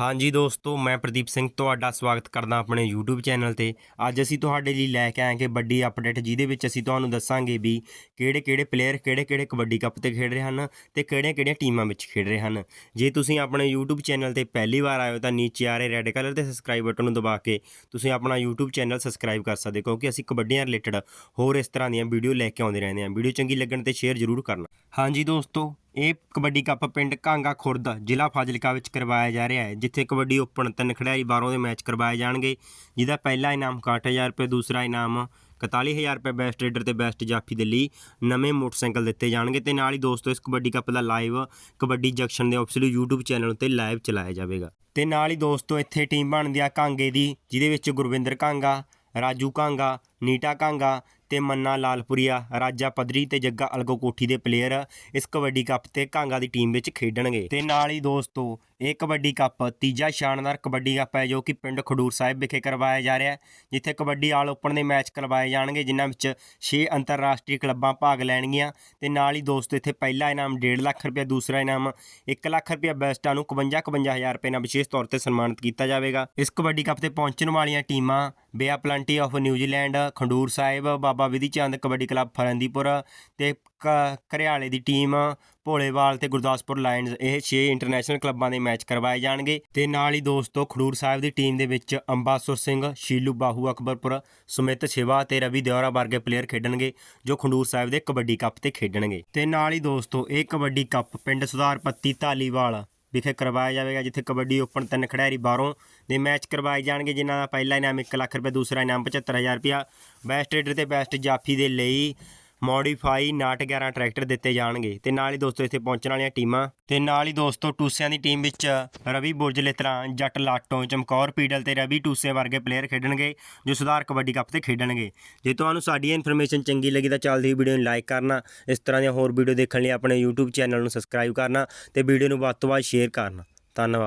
ਹਾਂਜੀ ਦੋਸਤੋ, ਮੈਂ ਪ੍ਰਦੀਪ ਸਿੰਘ ਤੁਹਾਡਾ ਸਵਾਗਤ ਕਰਦਾ ਆਪਣੇ YouTube ਚੈਨਲ ਤੇ। ਅੱਜ ਅਸੀਂ ਤੁਹਾਡੇ ਲਈ ਲੈ ਕੇ ਆਏ ਕਿ ਵੱਡੀ ਅਪਡੇਟ, ਜਿਹਦੇ ਵਿੱਚ ਅਸੀਂ ਤੁਹਾਨੂੰ ਦੱਸਾਂਗੇ ਵੀ ਕਿਹੜੇ-ਕਿਹੜੇ ਪਲੇਅਰ ਕਿਹੜੇ-ਕਿਹੜੇ ਕਬੱਡੀ ਕੱਪ ਤੇ ਖੇਡ ਰਹੇ ਹਨ ਤੇ ਕਿਹੜੀਆਂ-ਕਿਹੜੀਆਂ ਟੀਮਾਂ ਵਿੱਚ ਖੇਡ ਰਹੇ ਹਨ। ਜੇ ਤੁਸੀਂ ਆਪਣੇ YouTube ਚੈਨਲ ਤੇ ਪਹਿਲੀ ਵਾਰ ਆਏ ਹੋ ਤਾਂ ਨੀਚੇ ਆ ਰਹੇ ਰੈੱਡ ਕਲਰ ਦੇ ਸਬਸਕ੍ਰਾਈਬ ਬਟਨ ਨੂੰ ਦਬਾ ਕੇ ਤੁਸੀਂ ਆਪਣਾ YouTube ਚੈਨਲ ਸਬਸਕ੍ਰਾਈਬ ਕਰ ਸਕਦੇ ਹੋ, ਕਿਉਂਕਿ ਅਸੀਂ ਕਬੱਡੀਆਂ ਰਿਲੇਟਡ ਹੋਰ ਇਸ ਤਰ੍ਹਾਂ ਦੀਆਂ ਵੀਡੀਓ ਲੈ ਕੇ ਆਉਂਦੇ ਰਹਿੰਦੇ ਹਾਂ। ਵੀਡੀਓ ਚੰਗੀ ਲੱਗਣ ਤੇ ਸ਼ੇਅਰ ਜ਼ਰੂਰ ਕਰਨਾ। ਹਾਂਜੀ ਦੋਸਤੋ ਇਹ ਕਬੱਡੀ ਕੱਪ ਪਿੰਡ ਕਾਂਗਾ ਖੁਰਦ, ਜ਼ਿਲ੍ਹਾ ਫਾਜ਼ਿਲਕਾ ਵਿੱਚ ਕਰਵਾਇਆ ਜਾ ਰਿਹਾ ਹੈ, ਜਿੱਥੇ ਕਬੱਡੀ ਓਪਨ ਤਿੰਨ ਖਿਡਾਰੀ ਬਾਹਰੋਂ ਦੇ ਮੈਚ ਕਰਵਾਏ ਜਾਣਗੇ, ਜਿਹਦਾ ਪਹਿਲਾ ਇਨਾਮ 61000 ਰੁਪਏ, ਦੂਸਰਾ ਇਨਾਮ 41000 ਰੁਪਏ ਬੈਸਟ ਰੇਡਰ ਤੇ ਬੈਸਟ ਜਾਫੀ ਦੇ ਲਈ ਨਵੇਂ ਮੋਟਰਸਾਈਕਲ ਦਿੱਤੇ ਜਾਣਗੇ ਤੇ ਨਾਲ ਹੀ ਦੋਸਤੋ, ਇਸ ਕਬੱਡੀ ਕੱਪ ਦਾ ਲਾਈਵ ਕਬੱਡੀ ਜੰਕਸ਼ਨ ਦੇ ਆਫੀਸ਼ੀਅਲ YouTube ਚੈਨਲ ਉੱਤੇ ਲਾਈਵ ਚਲਾਇਆ ਜਾਵੇਗਾ। ਤੇ ਨਾਲ ਹੀ ਦੋਸਤੋ, ਇੱਥੇ ਟੀਮ ਬਣਦੀ ਆ ਕਾਂਗੇ ਦੀ, ਜਿਹਦੇ ਵਿੱਚ ਗੁਰਵਿੰਦਰ ਕਾਂਗਾ, ਰਾਜੂ ਕਾਂਗਾ, ਨੀਟਾ ਕਾਂਗਾ ਤੇ ਮੰਨਾ ਲਾਲਪੁਰੀਆ, ਰਾਜਾ ਪਦਰੀ ਤੇ ਜੱਗਾ ਅਲਗੋ ਕੋਠੀ ਦੇ ਪਲੇਅਰ ਇਸ ਕਬੱਡੀ ਕੱਪ ਤੇ ਕਾਂਗਾ ਦੀ ਟੀਮ ਵਿੱਚ ਖੇਡਣਗੇ। ਤੇ ਨਾਲ ਹੀ ਦੋਸਤੋ ਇਹ ਕਬੱਡੀ ਕੱਪ, ਤੀਜਾ ਸ਼ਾਨਦਾਰ ਕਬੱਡੀ ਕੱਪ ਹੈ ਜੋ ਕਿ ਪਿੰਡ ਖਡੂਰ ਸਾਹਿਬ ਵਿਖੇ ਕਰਵਾਇਆ ਜਾ ਰਿਹਾ ਹੈ, ਜਿੱਥੇ ਕਬੱਡੀ ਆਲ ਓਪਨ ਦੇ ਮੈਚ ਕਰਵਾਏ ਜਾਣਗੇ, ਜਿਨ੍ਹਾਂ ਵਿੱਚ 6 ਅੰਤਰਰਾਸ਼ਟਰੀ ਕਲੱਬਾਂ ਭਾਗ ਲੈਣਗੀਆਂ ਤੇ ਨਾਲ ਹੀ ਦੋਸਤੋ ਇੱਥੇ ਪਹਿਲਾ ਇਨਾਮ 1.5 ਲੱਖ ਰੁਪਏ ਦੂਸਰਾ ਇਨਾਮ 1 ਲੱਖ ਰੁਪਏ ਬੈਸਟਾਂ ਨੂੰ 52 51000 ਰੁਪਏ ਨਾਲ ਵਿਸ਼ੇਸ਼ ਤੌਰ ਤੇ ਸਨਮਾਨਿਤ ਕੀਤਾ ਜਾਵੇਗਾ। ਇਸ ਕਬੱਡੀ ਕੱਪ ਤੇ ਪਹੁੰਚਣ ਵਾਲੀਆਂ ਟੀਮਾਂ Bay Plenty of New Zealand, Khadoor Sahib, Baba Vidhi Chand kabaddi club, Farandipur ਤੇ ਕ- ਘਰਿਆਲੇ ਦੀ ਟੀਮ ਭੋਲੇਵਾਲ ਤੇ ਗੁਰਦਾਸਪੁਰ ਲਾਇਨਜ਼ ਇਹ 6 ਇੰਟਰਨੈਸ਼ਨਲ ਕਲੱਬਾਂ ਦੇ ਮੈਚ ਕਰਵਾਏ ਜਾਣਗੇ। ਤੇ ਨਾਲ ਹੀ ਦੋਸਤੋ, ਖਡੂਰ ਸਾਹਿਬ ਦੀ ਟੀਮ ਦੇ ਵਿੱਚ ਅੰਬਾਸੁਰ ਸਿੰਘ, ਸ਼ੀਲੂ ਬਾਹੂ, ਅਕਬਰਪੁਰ ਸੁਮਿਤ ਸ਼ਿਵਾ ਤੇ ਰਵੀ ਦਿਓਰਾ ਵਰਗੇ ਪਲੇਅਰ ਖੇਡਣਗੇ, ਜੋ ਖਡੂਰ ਸਾਹਿਬ ਦੇ ਕਬੱਡੀ ਕੱਪ ਤੇ ਖੇਡਣਗੇ। ਤੇ ਨਾਲ ਹੀ ਦੋਸਤੋ, ਇਹ ਕਬੱਡੀ ਕੱਪ ਪਿੰਡ ਸੁਧਾਰਪੱਤੀ ਧਾਲੀਵਾਲ ਵਿਖੇ ਕਰਵਾਇਆ ਜਾਵੇਗਾ, ਜਿੱਥੇ ਕਬੱਡੀ ਓਪਨ ਤਿੰਨ ਖਿਡਾਰੀ ਬਾਹਰੋਂ ਦੇ ਮੈਚ ਕਰਵਾਏ ਜਾਣਗੇ, ਜਿਨ੍ਹਾਂ ਦਾ ਪਹਿਲਾ ਇਨਾਮ 1 ਲੱਖ ਰੁਪਏ, ਦੂਸਰਾ ਇਨਾਮ 75000 ਰੁਪਇਆ, ਬੈਸਟ ਰੇਡਰ ਤੇ ਬੈਸਟ ਜਾਫੀ ਦੇ ਲਈ ਮੋਡੀਫਾਈ ਨਾਟ 11 ਟਰੈਕਟਰ ਦਿੱਤੇ ਜਾਣਗੇ। ਤੇ ਨਾਲ ਹੀ ਦੋਸਤੋ ਇੱਥੇ ਪਹੁੰਚਣ ਵਾਲੀਆਂ ਟੀਮਾਂ। ਤੇ ਨਾਲ ਹੀ ਦੋਸਤੋ ਟੂਸਿਆਂ ਦੀ ਟੀਮ ਵਿੱਚ ਰਵੀ ਬੁਰਜ ਲਿਤਰਾ, ਜੱਟ ਲਾਟੋ, ਚਮਕੌਰ ਪੀਡਲ ਤੇ ਰਵੀ ਟੂਸੇ ਵਰਗੇ ਪਲੇਅਰ ਖੇਡਣਗੇ, ਜੋ ਸੁਧਾਰ ਕਬੱਡੀ ਕੱਪ ਤੇ ਖੇਡਣਗੇ। ਜੇ ਤੁਹਾਨੂੰ ਸਾਡੀ ਇਨਫੋਰਮੇਸ਼ਨ ਚੰਗੀ ਲੱਗੀ ਤਾਂ ਚੱਲਦੀ ਵੀਡੀਓ ਨੂੰ ਲਾਈਕ ਕਰਨਾ, ਇਸ ਤਰ੍ਹਾਂ ਦੀਆਂ ਹੋਰ ਵੀਡੀਓ ਦੇਖਣ ਲਈ ਆਪਣੇ YouTube ਚੈਨਲ ਨੂੰ ਸਬਸਕ੍ਰਾਈਬ ਕਰਨਾ ਤੇ ਵੀਡੀਓ ਨੂੰ ਵੱਧ ਤੋਂ ਵੱਧ ਸ਼ੇਅਰ ਕਰਨਾ। ਧੰਨਵਾਦ।